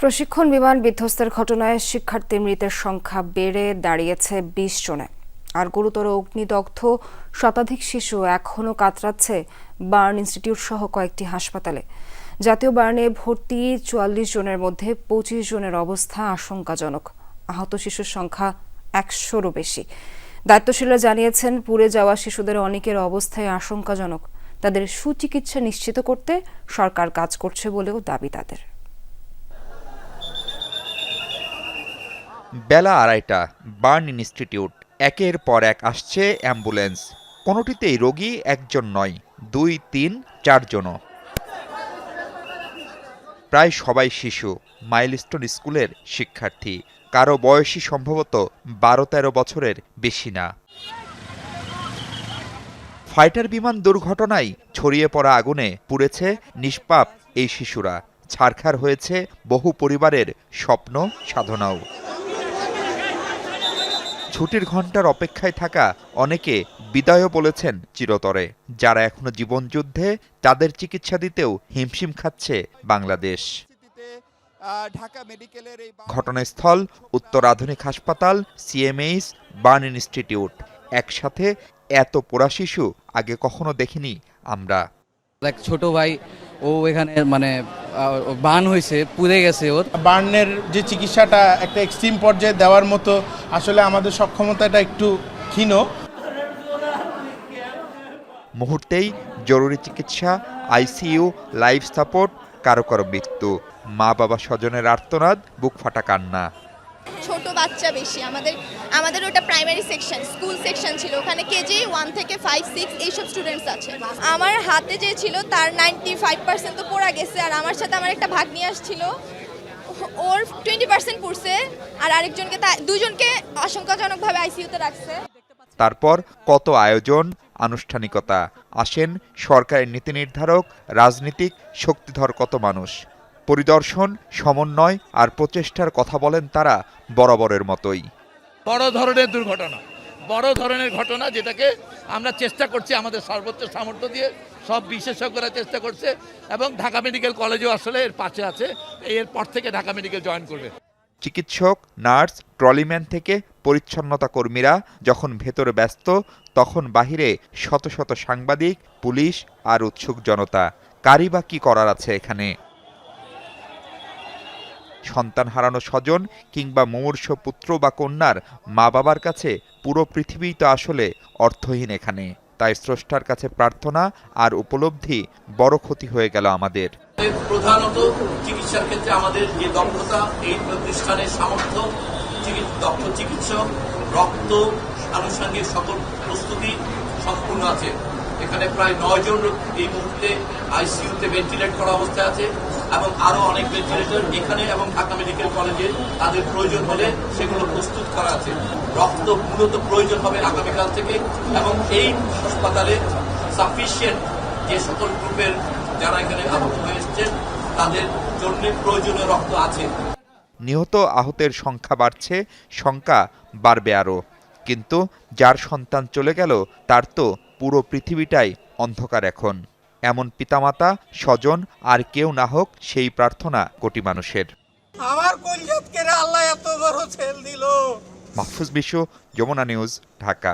প্রশিক্ষণ বিমান বিধ্বস্তের ঘটনায় শিক্ষার্থী মৃতের সংখ্যা বেড়ে দাঁড়িয়েছে বিশ জনে। আর গুরুতর অগ্নিদগ্ধ শতাধিক শিশু এখনও কাতরাচ্ছে বার্ন ইনস্টিটিউট সহ কয়েকটি হাসপাতালে। জাতীয় বার্নে ভর্তি চুয়াল্লিশ জনের মধ্যে পঁচিশ জনের অবস্থা আশঙ্কাজনক। আহত শিশুর সংখ্যা একশোরও বেশি। দায়িত্বশীলরা জানিয়েছেন, পুড়ে যাওয়া শিশুদের অনেকের অবস্থায় আশঙ্কাজনক। তাদের সুচিকিৎসা নিশ্চিত করতে সরকার কাজ করছে বলেও দাবি তাদের। বেলা আড়াইটা, বার্ন ইনস্টিটিউট। একের পর এক আসছে অ্যাম্বুলেন্স। কোনোটিতেই রোগী একজন নয়, দুই, তিন চারজনও প্রায় সবাই শিশু, মাইলস্টোন স্কুলের শিক্ষার্থী। কারও বয়সী সম্ভবত বারো তেরো বছরের বেশি না। ফাইটার বিমান দুর্ঘটনায় ছড়িয়ে পড়া আগুনে পুড়েছে নিষ্পাপ এই শিশুরা। ছারখার হয়েছে বহু পরিবারের স্বপ্ন, সাধনাও। ছুটির ঘণ্টার অপেক্ষায় থাকা অনেকে বিদায়ও বলেছেন চিরতরে। যারা এখনও জীবনযুদ্ধে তাদের চিকিৎসা দিতেও হিমশিম খাচ্ছে বাংলাদেশ। ঢাকা মেডিকেলের ঘটনাস্থল উত্তর আধুনিক হাসপাতাল সিএমএইচ বার্ন ইনস্টিটিউট। একসাথে এত পোড়া শিশু আগে কখনো দেখিনি আমরা। এক ছোট ভাই ও এখানে মানে বান হয়েছে পুড়ে গেছে ওর। বার্নের যে চিকিৎসাটা একটা এক্সট্রিম পর্যায়ে দেওয়ার মতো আসলে আমাদের সক্ষমতাটা একটু ক্ষীণ। মুহূর্তেই জরুরি চিকিৎসা আইসিইউ লাইফ সাপোর্ট কারও কারও মৃত্যু। মা বাবা স্বজনের আর্তনাদ বুক ফাটা কান্না। ছোট বাচ্চা বেশি। আমাদের আমাদের ওটা প্রাইমারি সেকশন স্কুল সেকশন ছিল। ওখানে কেজি ওয়ান থেকে ফাইভ সিক্স এইসব স্টুডেন্টস আছে। আমার হাতে যে ছিল তার নাইনটি ফাইভ পার্সেন্ট তো পড়া গেছে, আর আমার সাথে আমার একটা ভাগ্নি আসছিল। ওর টোয়েন্টি পার্সেন্ট পড়ছে, আর আরেকজনকে তা, দুজনকে আশঙ্কাজনকভাবে আইসিইউতে রাখছে। তারপর কত আয়োজন, আনুষ্ঠানিকতা? আসেন সরকারের নীতি নির্ধারক, রাজনীতিক, শক্তিধর কত মানুষ? পরিদর্শন সমন্বয় আর প্রচেষ্টার কথা বলেন তারা বরাবরের মতোই। বড় ধরনের দুর্ঘটনা। বড় ধরনের ঘটনা যেটাকে আমরা চেষ্টা করছি আমাদের সর্বোচ্চ সামর্থ্য দিয়ে সব বিশেষজ্ঞরা চেষ্টা করছে এবং ঢাকা মেডিকেল কলেজও আসলে এর পাশে আছে এরপর থেকে ঢাকা মেডিকেল জয়েন করবে। চিকিৎসক নার্স ট্রলিম্যান থেকে পরিচ্ছন্নতা কর্মীরা যখন ভেতরে ব্যস্ত তখন বাহিরে শত শত সাংবাদিক পুলিশ আর উৎসুক জনতা। কারি বা কি করার আছে এখানে? সন্তান হারানো স্বজন কিংবা মুমূর্ষ পুত্র বা কন্যার মা বাবার কাছে পুরো পৃথিবীই তো আসলে অর্থহীন এখানে। তাই স্রষ্টার কাছে প্রার্থনা আর উপলব্ধি বড় ক্ষতি হয়ে গেল আমাদের। প্রধানত চিকিৎসার ক্ষেত্রে আমাদের যে দক্ষতা, এই প্রতিষ্ঠানের সামর্থ্য দক্ষ চিকিৎসক, রক্ত, আনুষঙ্গিক সকল প্রস্তুতি সম্পূর্ণ আছে। এখানে প্রায় নয় জন এই মুহূর্তে আইসিইউতে ভেন্টিলেট করা অবস্থায় আছে এবং আরও অনেক ভেন্টিলেটর এখানে এবং ঢাকা মেডিকেল কলেজে তাদের প্রয়োজন হলে সেগুলো প্রস্তুত করা আছে। রক্ত মূলত প্রয়োজন হবে আগামীকাল থেকে এবং এই হাসপাতালে সাফিসিয়েন্ট যে সকল গ্রুপের যারা এখানে আহত হয়ে এসছেন, তাদের জন্য প্রয়োজনীয় রক্ত আছে। নিহত আহতের সংখ্যা বাড়ছে শঙ্কা বাড়বে আরও কিন্তু যার সন্তান চলে গেল, তার তো পুরো পৃথিবীটাই অন্ধকার এখন। এমন পিতামাতা স্বজন আর কেউ না হোক সেই প্রার্থনা কোটি মানুষের। আমার কলজাত কেড়ে আল্লাহ এত বড় ছেল দিল। মাহফুজ বিশ্ব যমুনা নিউজ ঢাকা।